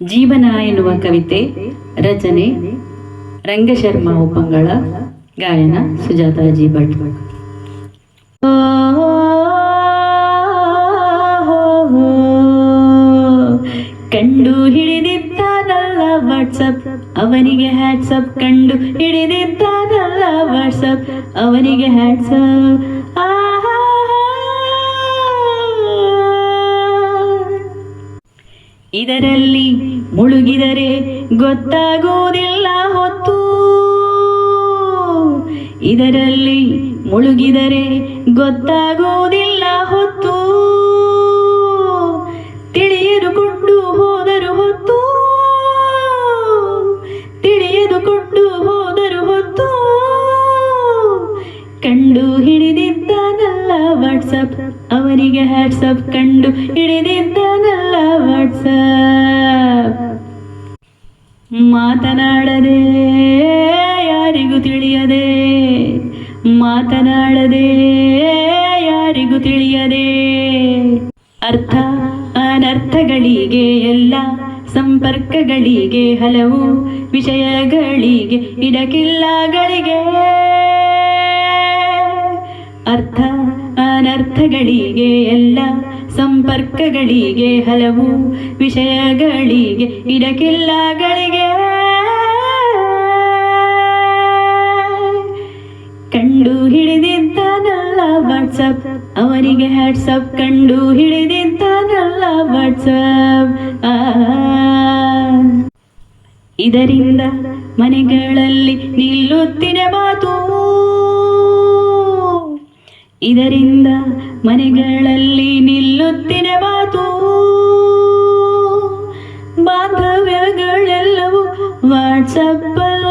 ಜೀವನ ಎನ್ನುವ ಕವಿತೆ, ರಚನೆ, ರಂಗಶರ್ಮ ಉಪಂಗಳ ಗಾಯನ ಸುಜಾತಾ ಜಿ ಭಟ್ ಕಂಡು ಹಿಡಿದಿದ್ದಾನಲ್ಲ ವಾಟ್ಸಪ್ ಅವನಿಗೆ ಹ್ಯಾಟ್ಸಪ್ ಕಂಡು ಹಿಡಿದಿದ್ದಾನಲ್ಲ ವಾಟ್ಸಪ್ ಅವನಿಗೆ ಹ್ಯಾಟ್ಸಪ್ ಇದರಲ್ಲಿ ಮುಳುಗಿದರೆ ಗೊತ್ತಾಗುವುದಿಲ್ಲ ಹೊತ್ತು. ಇದರಲ್ಲಿ ಮುಳುಗಿದರೆ ಗೊತ್ತಾಗುವುದಿಲ್ಲ ಹೊತ್ತು. ತಿಳಿಯದುಕೊಂಡು ಹೋದರು ಹೊತ್ತು. ತಿಳಿಯದುಕೊಂಡು ಹೋದರು ಹೊತ್ತು. ಕಂಡು ಹಿಡಿದಿದ್ದಾನಲ್ಲ ವಾಟ್ಸಪ್ ಅವನಿಗೆ ಹ್ಯಾಟ್ಸಪ್ ಕಂಡು ಹಿಡಿದಿದ್ದಾನಲ್ಲ ವಾಟ್ಸಪ್ ಮಾತನಾಡದೆ ಯಾರಿಗೂ ತಿಳಿಯದೆ. ಮಾತನಾಡದೆ ಯಾರಿಗೂ ತಿಳಿಯದೆ. ಅರ್ಥ ಅನರ್ಥಗಳಿಗೆ ಎಲ್ಲ ಸಂಪರ್ಕಗಳಿಗೆ ಹಲವು ವಿಷಯಗಳಿಗೆ ಇಡಕಿಲ್ಲಗಳಿಗೆ. ಅರ್ಥ ಅನರ್ಥಗಳಿಗೆ ಎಲ್ಲ ಸಂಪರ್ಕಗಳಿಗೆ ಹಲವು ವಿಷಯಗಳಿಗೆ ಇಡಕಿಲ್ಲಗಳಿಗೆ ಕಂಡು ಹಿಡಿದಿದ್ದಾನಲ್ಲ ವಾಟ್ಸಪ್ ಅವರಿಗೆ ಹ್ಯಾಟ್ಸಪ್ ಕಂಡು ಹಿಡಿದಿದ್ದಾನಲ್ಲ ವಾಟ್ಸಪ್ ಇದರಿಂದ ಮನೆಗಳಲ್ಲಿ ನಿಲ್ಲುತ್ತಿನ ಮಾತು ಇದರಿಂದ ಮನೆಗಳಲ್ಲಿ ನಿಲ್ಲುತ್ತಿನ ಮಾತು ಬಾಂಧವ್ಯಗಳೆಲ್ಲವೂ ವಾಟ್ಸಪ್ಪಲ್ಲಾಯಿತು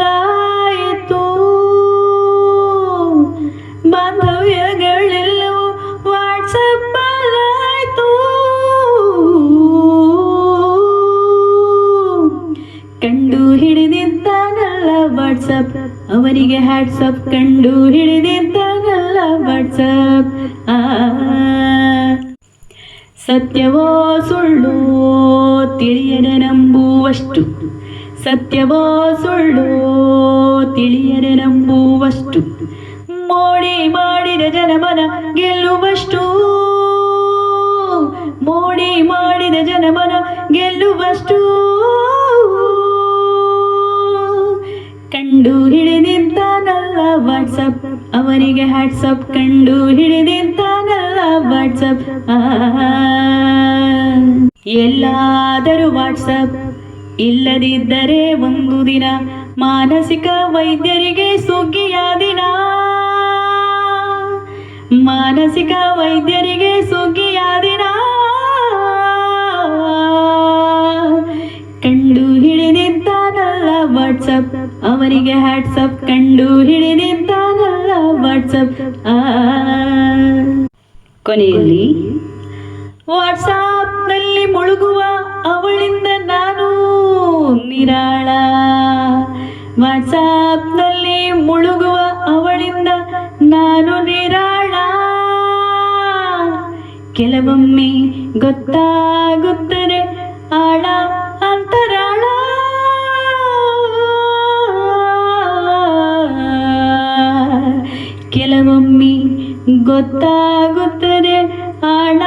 ಬಾಂಧವ್ಯಗಳೆಲ್ಲವೂ ವಾಟ್ಸಪ್ಪಲ್ಲಾಯಿತು ಕಂಡು ಹಿಡಿದಿದ್ದಾನಲ್ಲ ವಾಟ್ಸಪ್. ಅವನಿಗೆ ಹ್ಯಾಟ್ಸಪ್ ಕಂಡು ಹಿಡಿದಿದ್ದಾನಲ್ಲ ವಾಟ್ಸಪ್ ಸತ್ಯವೋ ಸುಳ್ಳು ತಿಳಿಯದೆ ನಂಬುವಷ್ಟು. ಸತ್ಯವೋ ಸುಳ್ಳು ತಿಳಿಯದೆ ನಂಬುವಷ್ಟು. ಮೋಡಿ ಮಾಡಿದ ಜನಮನ ಗೆಲ್ಲುವಷ್ಟು. ಮೋಡಿ ಮಾಡಿದ ಜನಮನ ಗೆಲ್ಲುವಷ್ಟು. ಕಂಡು ಹಿಡಿದಿದ್ದಾನಲ್ಲ ವಾಟ್ಸಪ್ ಅವನಿಗೆ ಹ್ಯಾಟ್ಸಪ್ ಕಂಡು ಹಿಡಿದಿದ್ದಾನಲ್ಲ ವಾಟ್ಸಪ್ ಎಲ್ಲಾದರೂ ವಾಟ್ಸಪ್ ಇಲ್ಲದಿದ್ದರೆ ಒಂದು ದಿನ ಮಾನಸಿಕ ವೈದ್ಯರಿಗೆ ಸುಗ್ಗಿಯ ದಿನ. ಮಾನಸಿಕ ವೈದ್ಯರಿಗೆ ಸುಗ್ಗಿಯ ದಿನ. ಕಂಡು ಹಿಡಿದಿದ್ದಾನಲ್ಲ ವಾಟ್ಸಪ್ ಅವನಿಗೆ ಹ್ಯಾಟ್ಸಪ್ ಕಂಡು ಹಿಡಿದಿದ್ದಾನಲ್ಲ ವಾಟ್ಸಪ್ ಕೊನೆಯಲ್ಲಿ ವಾಟ್ಸಾಪ್ನಲ್ಲಿ ಮುಳುಗುವ ಅವಳಿಂದ ನಾನು ನಿರಾಳ. ವಾಟ್ಸಾಪ್ನಲ್ಲಿ ಮುಳುಗುವ ಅವಳಿಂದ ನಾನು ನಿರಾಳ. ಕೆಲವೊಮ್ಮೆ ಗೊತ್ತಾಗುತ್ತದೆ, ಆಳ. ಕೆಲವೊಮ್ಮೆ ಗೊತ್ತಾಗುತ್ತದೆ ಆಳ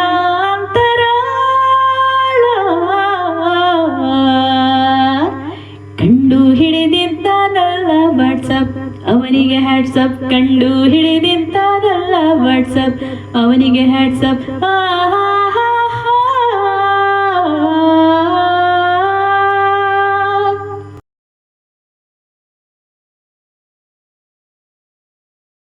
ಅಂತರಾಳ ಕಂಡು ಹಿಡಿದಿದ್ದಾನಲ್ಲ ವಾಟ್ಸಪ್ ಅವನಿಗೆ ಹ್ಯಾಟ್ಸಪ್ ಕಂಡು ಹಿಡಿದಿದ್ದಾನಲ್ಲ ವಾಟ್ಸಪ್ ಅವನಿಗೆ ಹ್ಯಾಟ್ಸಪ್ ಆಹಾ.